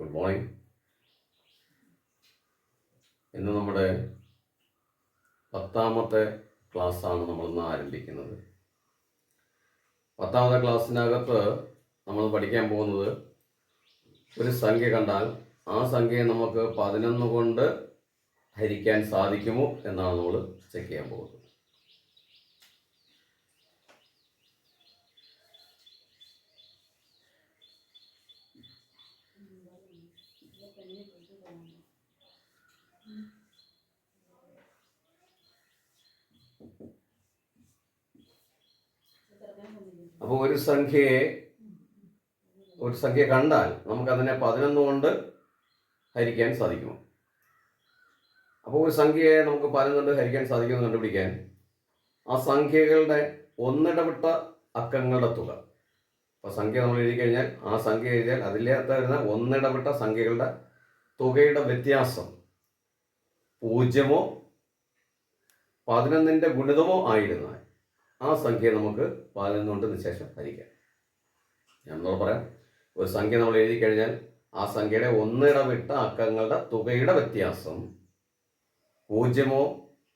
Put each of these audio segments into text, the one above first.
Good morning ഇന്ന് നമ്മുടെ പത്താമത്തെ ക്ലാസ്സാണ് നമ്മൾ ഇന്ന് ആരംഭിക്കുന്നത്. പത്താമത്തെ ക്ലാസ്സിനകത്ത് നമ്മൾ പഠിക്കാൻ പോകുന്നത് ഒരു സംഖ്യ കണ്ടാൽ ആ സംഖ്യയെ നമുക്ക് പതിനൊന്ന് കൊണ്ട് ഹരിക്കാൻ സാധിക്കുമോ എന്നാണ് നമ്മൾ ചെക്ക് ചെയ്യാൻ പോകുന്നത്. അപ്പോൾ ഒരു സംഖ്യയെ ഒരു സംഖ്യ കണ്ടാൽ നമുക്കതിനെ പതിനൊന്ന് കൊണ്ട് ഹരിക്കാൻ സാധിക്കും അപ്പോൾ ഒരു സംഖ്യയെ നമുക്ക് പതിനൊന്ന് കൊണ്ട് ഹരിക്കാൻ സാധിക്കുമെന്ന് കണ്ടുപിടിക്കാൻ ആ സംഖ്യകളുടെ ഒന്നിടവിട്ട അക്കങ്ങളുടെ തുക. അപ്പോൾ സംഖ്യ നമ്മൾ എഴുതി കഴിഞ്ഞാൽ ആ സംഖ്യ എഴുതിയാൽ അതിലേത്ത വരുന്ന ഒന്നിടവിട്ട സംഖ്യകളുടെ തുകയുടെ വ്യത്യാസം പൂജ്യമോ പതിനൊന്നിന്റെ ഗുണിതമോ ആയിരുന്നാൽ ആ സംഖ്യ നമുക്ക് പതിനൊന്ന് കൊണ്ട് നിശേഷം ഹരിക്കാം ഒന്നുകൂടെ പറയാം. ഒരു സംഖ്യ നമ്മൾ എഴുതി കഴിഞ്ഞാൽ ആ സംഖ്യയുടെ ഒന്നിടവിട്ട അക്കങ്ങളുടെ തുകയുടെ വ്യത്യാസം പൂജ്യമോ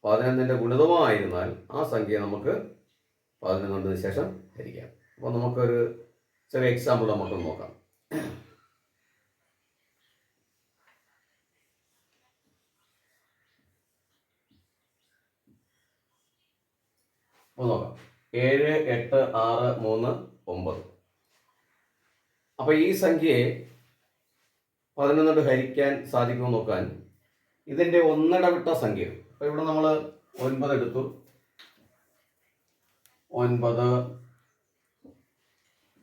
പതിനൊന്നിന്റെ ഗുണിതമോ ആയിരുന്നാൽ ആ സംഖ്യ നമുക്ക് പതിനൊന്ന് കൊണ്ട് നിശേഷം ഹരിക്കാം. അപ്പോൾ നമുക്കൊരു ചെറിയ എക്സാമ്പിൾ നമുക്ക് നോക്കാം. അപ്പോൾ നോക്കാം. ഏഴ് എട്ട് ആറ് മൂന്ന് ഒമ്പത്. അപ്പോൾ ഈ സംഖ്യയെ പതിനൊന്നോട് ഹരിക്കാൻ സാധിക്കുമോ നോക്കാൻ ഇതിന്റെ ഒന്നിടവിട്ട സംഖ്യ. അപ്പോൾ ഇവിടെ നമ്മൾ ഒൻപത് എടുത്തു. ഒൻപത്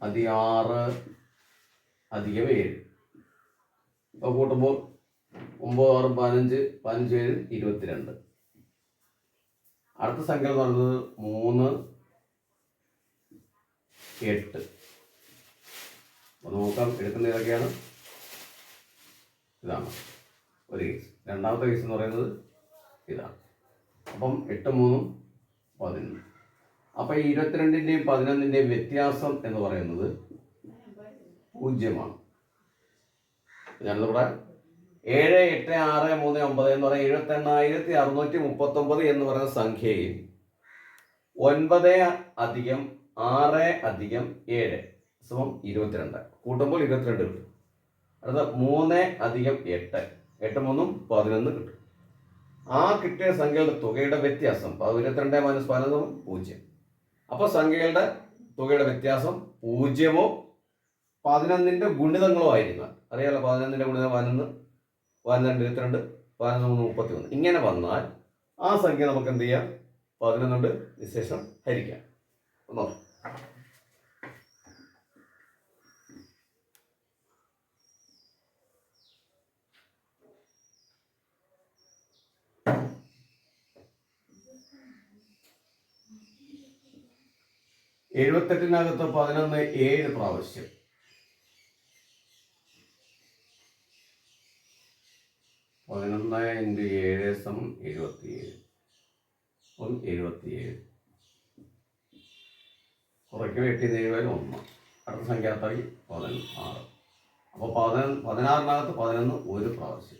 അതി ആറ് അധികം ഏഴ്. അപ്പോൾ കൂട്ടുമ്പോൾ ഒമ്പത് ആറ് പതിനഞ്ച് പതിനഞ്ച് ഏഴ് ഇരുപത്തിരണ്ട്. അടുത്ത സംഖ്യ എന്ന് പറയുന്നത് മൂന്ന് എട്ട്. അപ്പോൾ നോക്കാം എടുക്കുന്ന ഏതൊക്കെയാണ്? ഇതാണ് ഒരു കേസ് രണ്ടാമത്തെ കേസ് എന്ന് പറയുന്നത് ഇതാണ്. അപ്പം എട്ട് മൂന്നും പതിനൊന്ന്. അപ്പം ഈ ഇരുപത്തിരണ്ടിന്റെയും പതിനൊന്നിന്റെയും വ്യത്യാസം എന്ന് പറയുന്നത് പൂജ്യമാണ്. ഞാനിവിടെ ഏഴ് എട്ട് ആറ് മൂന്ന് ഒമ്പത് എന്ന് പറയുന്ന എഴുപത്തി എണ്ണായിരത്തി അറുന്നൂറ്റി മുപ്പത്തി ഒമ്പത് എന്ന് പറയുന്ന സംഖ്യയിൽ ഒൻപത് അധികം ആറ് അധികം ഏഴ് സമം ഇരുപത്തിരണ്ട്. കൂട്ടുമ്പോൾ ഇരുപത്തിരണ്ട് കിട്ടും. അടുത്ത മൂന്ന് അധികം എട്ട്. എട്ട് മൂന്നും പതിനൊന്ന് കിട്ടും. ആ കിട്ടിയ സംഖ്യകളുടെ തുകയുടെ വ്യത്യാസം ഇരുപത്തിരണ്ട് മൈനസ് പതിനൊന്നും പൂജ്യം. അപ്പോൾ സംഖ്യകളുടെ തുകയുടെ വ്യത്യാസം പൂജ്യമോ പതിനൊന്നിന്റെ ഗുണിതങ്ങളോ ആയിരിക്കണം. അറിയാലോ പതിനൊന്നിന്റെ ഗുണിതം പതിനൊന്ന് പതിനൊന്ന് ഇരുപത്തിരണ്ട് പതിനൊന്ന് മുപ്പത്തി ഒന്ന് ഇങ്ങനെ വന്നാൽ ആ സംഖ്യ നമുക്ക് എന്ത് ചെയ്യാം? പതിനൊന്നുണ്ട്. നിശേഷം ഹരിക്കാം. ഒന്നോ എഴുപത്തെട്ടിനകത്ത് പതിനൊന്ന് ഏഴ് പ്രാവശ്യം പതിനൊന്ന് ഇന്റു ഏഴ് സമം എഴുപത്തിയേഴ്. അപ്പം എഴുപത്തിയേഴ്. കുറയ്ക്ക് വെട്ടി എഴുപതിൽ ഒന്ന്. അടുത്ത സംഖ്യാത്തായി പതിനൊന്ന് ആറ്. അപ്പോൾ പതിനൊന്ന് പതിനാറിനകത്ത് പതിനൊന്ന് ഒരു പ്രാവശ്യം.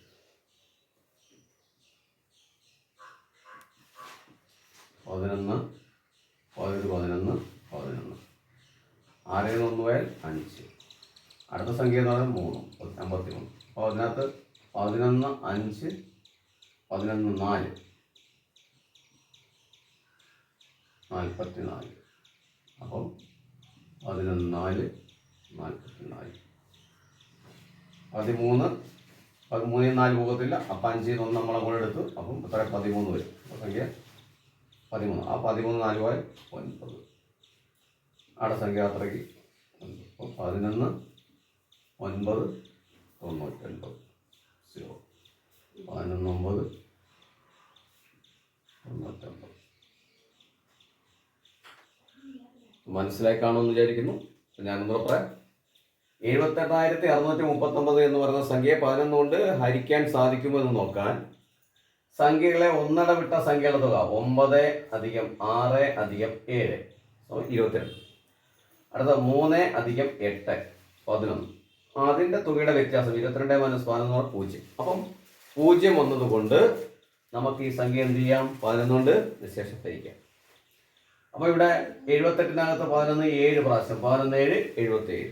പതിനൊന്ന് പതിനൊന്ന് പതിനൊന്ന് പതിനൊന്ന്. ആറിൽ ഒന്ന് പോയാൽ അഞ്ച്. അടുത്ത സംഖ്യ എന്ന് പറയുന്നത് മൂന്ന് അമ്പത്തി മൂന്ന് അപ്പോൾ അതിനകത്ത് പതിനൊന്ന് അഞ്ച് പതിനൊന്ന് നാല്. നാൽപ്പത്തി നാല് അപ്പം പതിനൊന്ന് നാല് നാൽപ്പത്തി നാല് പതിമൂന്ന് പതിമൂന്നിൽ നാല് പോകത്തില്ല. അപ്പം അഞ്ചിൽ നിന്ന് ഒന്ന് നമ്മളെ കൂടെ എടുത്തു. അപ്പം എത്ര പതിമൂന്ന് വരും. സംഖ്യ പതിമൂന്ന്. ആ പതിമൂന്ന് നാല് പോയ ഒൻപത്. അവിടെ സംഖ്യ അത്രയ്ക്ക്. പതിനൊന്ന് ഒൻപത് തൊണ്ണൂറ്റൊൻപത്. സീറോ. പതിനൊന്ന് ഒമ്പത് തൊണ്ണൂറ്റൊമ്പത് മനസ്സിലായി കാണുമെന്ന് വിചാരിക്കുന്നു ഞാനൊന്നുകൂടെ പറയാം. എഴുപത്തെട്ടായിരത്തി അറുന്നൂറ്റി മുപ്പത്തൊമ്പത് എന്ന് പറയുന്ന സംഖ്യയെ പതിനൊന്ന് കൊണ്ട് ഹരിക്കാൻ സാധിക്കുമോ എന്ന് നോക്കാൻ. സംഖ്യകളെ ഒന്നിടവിട്ട സംഖ്യയുടെ തുക ഒമ്പത് അധികം ആറ് അധികം ഏഴ്. ഇരുപത്തിരണ്ട്. അടുത്ത മൂന്ന് അധികം എട്ട് പതിനൊന്ന്. അതിന്റെ തുകയുടെ വ്യത്യാസം ഇരുപത്തിരണ്ട് മൈനസ് പതിനൊന്ന് പൂജ്യം. അപ്പം പൂജ്യം വന്നതുകൊണ്ട് നമുക്ക് ഈ സംഖ്യ എന്ത് ചെയ്യാം? പതിനൊന്നുകൊണ്ട് നിശേഷം ഭരിക്കാം അപ്പോൾ ഇവിടെ എഴുപത്തെട്ടിനകത്ത് പതിനൊന്ന് ഏഴ് പ്രാവശ്യം. പതിനൊന്ന് ഏഴ് എഴുപത്തി ഏഴ്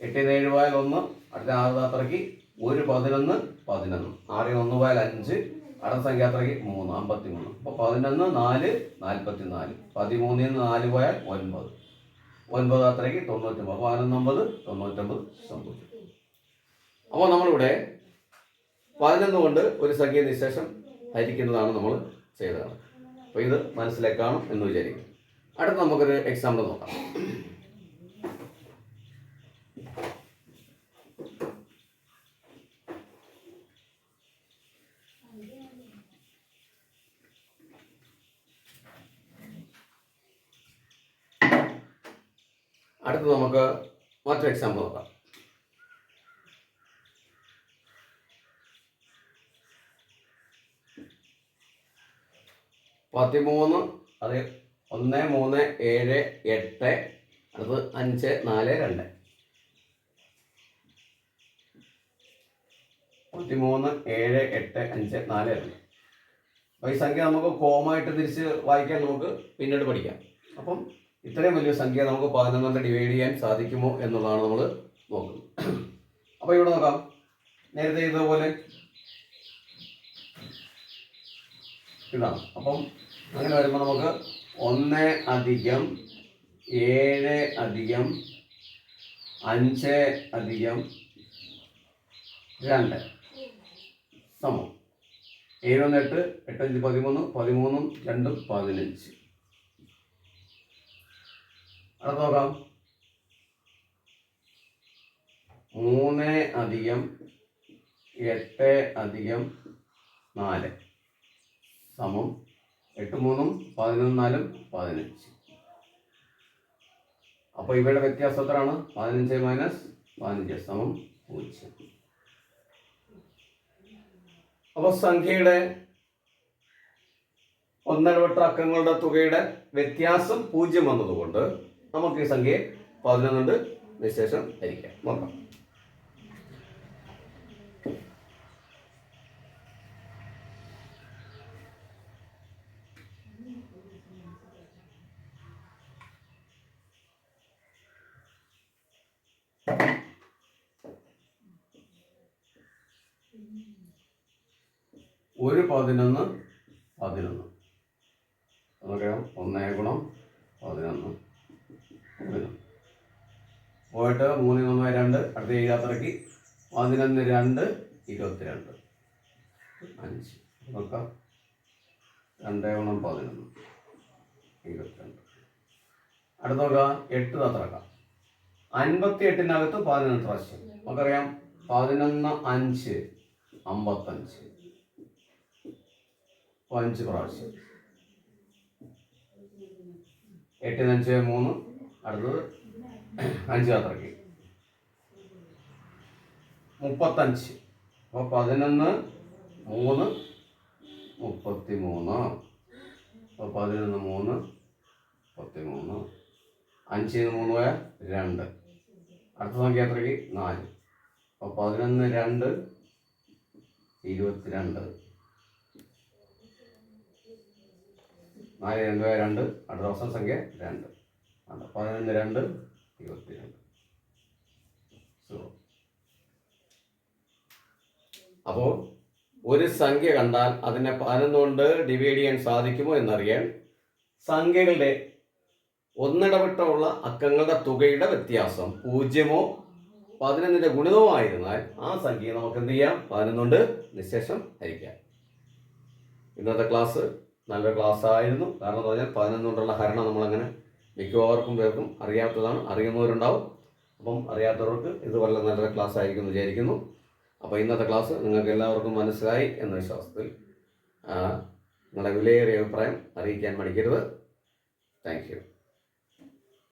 എട്ടിന് ഏഴ് പോയാൽ ഒന്ന് അടുത്ത ആറ് യാത്രയ്ക്ക് ഒരു പതിനൊന്ന് പതിനൊന്ന്. ആറിൽ ഒന്ന് പോയാൽ അഞ്ച് അടുത്ത സംഖ്യ യാത്രയ്ക്ക് മൂന്ന് അമ്പത്തി മൂന്ന് അപ്പോൾ പതിനൊന്ന് നാല് നാൽപ്പത്തി നാല് പതിമൂന്നിൽ നിന്ന് നാല് പോയാൽ ഒൻപത്. ഒൻപത് യാത്രയ്ക്ക് തൊണ്ണൂറ്റൊമ്പത്. പതിനൊന്നൊമ്പത് തൊണ്ണൂറ്റൊമ്പത് സംഭവിച്ചു അപ്പോൾ നമ്മളിവിടെ പതിനൊന്ന് കൊണ്ട് ഒരു സംഖ്യ നിശേഷം ഹരിക്കുന്നതാണ് നമ്മൾ ചെയ്തത് അപ്പോൾ ഇത് മനസ്സിലേക്കാണ് എന്ന് വിചാരിക്കും അടുത്ത നമുക്കൊരു എക്സാമ്പിൾ നോക്കാം. അടുത്ത് നമുക്ക് മറ്റൊരു എക്സാമ്പിൾ നോക്കാം. പതിമൂന്ന് അത് ഒന്ന് മൂന്ന് ഏഴ് എട്ട് അത് അഞ്ച് നാല് രണ്ട്. മൂന്ന് ഏഴ് എട്ട് അഞ്ച് നാല് രണ്ട്. അപ്പോൾ ഈ സംഖ്യ നമുക്ക് കോമായിട്ട് തിരിച്ച് വായിക്കാൻ നമുക്ക് പിന്നീട് പഠിക്കാം. അപ്പം ഇത്രയും വലിയ സംഖ്യ നമുക്ക് പതിനൊന്നുകൊണ്ട് ഡിവൈഡ് ചെയ്യാൻ സാധിക്കുമോ എന്നുള്ളതാണ് നമ്മൾ നോക്കുന്നത്. അപ്പോൾ ഇവിടെ നോക്കാം. നേരത്തെ ഇതുപോലെ ഇതാണ്. അപ്പം അങ്ങനെ വരുമ്പോൾ നമുക്ക് ഒന്ന് അധികം ഏഴ് അധികം അഞ്ച് അധികം രണ്ട്. സമം. ഏഴൊന്ന് എട്ട് എട്ടഞ്ച് പതിമൂന്ന് പതിമൂന്നും രണ്ടും പതിനഞ്ച്. അടുത്ത നോക്കാം. മൂന്ന് അധികം എട്ട് അധികം നാല്. സമം. എട്ട് മൂന്നും പതിനൊന്നാലും പതിനഞ്ച്. അപ്പോൾ ഇവയുടെ വ്യത്യാസം എത്രയാണ്? പതിനഞ്ച് മൈനസ് പതിനഞ്ച് സമം പൂജ്യം. അപ്പോൾ സംഖ്യയുടെ ഒന്നര വട്ട അക്കങ്ങളുടെ തുകയുടെ വ്യത്യാസം പൂജ്യം വന്നതുകൊണ്ട് നമുക്ക് ഈ സംഖ്യയെ പതിനൊന്നുണ്ട് വിശേഷം ധരിക്കാം നോക്കാം. ഒരു പതിനൊന്ന് പതിനൊന്ന്. നമുക്കറിയാം ഒന്നേ ഗുണം പതിനൊന്ന് പോയിട്ട് മൂന്ന് ഒന്ന് രണ്ട് അടുത്ത ഈ യാത്രയ്ക്ക് പതിനൊന്ന് രണ്ട് ഇരുപത്തിരണ്ട്. അഞ്ച്. നോക്കാം. രണ്ടേ ഗുണം പതിനൊന്ന് ഇരുപത്തിരണ്ട്. അടുത്ത നോക്കാം. എട്ട് തത്രക്കാം അൻപത്തി എട്ടിനകത്ത് പതിനൊന്ന് പ്രാവശ്യം. നമുക്കറിയാം പതിനൊന്ന് അഞ്ച് അമ്പത്തഞ്ച്. അഞ്ച് പ്രാവശ്യം. എട്ടിന് അഞ്ച് മൂന്ന് അടുത്തത് അഞ്ച് യാത്രയ്ക്ക് മുപ്പത്തഞ്ച്. അപ്പോൾ പതിനൊന്ന് മൂന്ന് മുപ്പത്തി മൂന്ന് അപ്പോൾ പതിനൊന്ന് മൂന്ന് മുപ്പത്തി മൂന്ന് അഞ്ചിന് മൂന്ന് പോയ രണ്ട്. അടുത്ത സംഖ്യ എത്രയ്ക്ക്? നാല്. അപ്പോൾ പതിനൊന്ന് രണ്ട് ഇരുപത്തിരണ്ട്. നാല് രണ്ട് രണ്ട്. അടുത്ത ദിവസം സംഖ്യ രണ്ട്. അല്ല പതിനൊന്ന് രണ്ട് ഇരുപത്തിരണ്ട്. സീറോ അപ്പോൾ ഒരു സംഖ്യ കണ്ടാൽ അതിനെ പതിനൊന്ന് കൊണ്ട് ഡിവൈഡ് ചെയ്യാൻ സാധിക്കുമോ എന്നറിയാൻ സംഖ്യകളുടെ ഒന്നിടവിട്ടുള്ള അക്കങ്ങളുടെ തുകയുടെ വ്യത്യാസം പൂജ്യമോ പതിനൊന്നിന്റെ ഗുണിതമോ ആയിരുന്നാൽ ആ സംഖ്യയെ നമുക്ക് എന്ത് ചെയ്യാം? പതിനൊന്നുകൊണ്ട് നിശേഷം ഹരിക്കാം. ഇന്നത്തെ ക്ലാസ് നല്ലൊരു ക്ലാസ് ആയിരുന്നു കാരണം എന്ന് പറഞ്ഞാൽ പതിനൊന്നുകൊണ്ടുള്ള ഹരണം നമ്മളങ്ങനെ മിക്കവാർക്കും പേർക്കും അറിയാത്തതാണ്. അറിയുന്നവരുണ്ടാവും. അപ്പം അറിയാത്തവർക്ക് ഇത് വളരെ നല്ലൊരു ക്ലാസ് ആയിരിക്കും എന്ന് വിചാരിക്കുന്നു. അപ്പോൾ ഇന്നത്തെ ക്ലാസ് നിങ്ങൾക്ക് എല്ലാവർക്കും മനസ്സിലായി എന്ന വിശ്വാസത്തിൽ നിങ്ങളുടെ വിലയേറിയ അഭിപ്രായം അറിയിക്കാൻ മടിക്കരുത്. Thank you.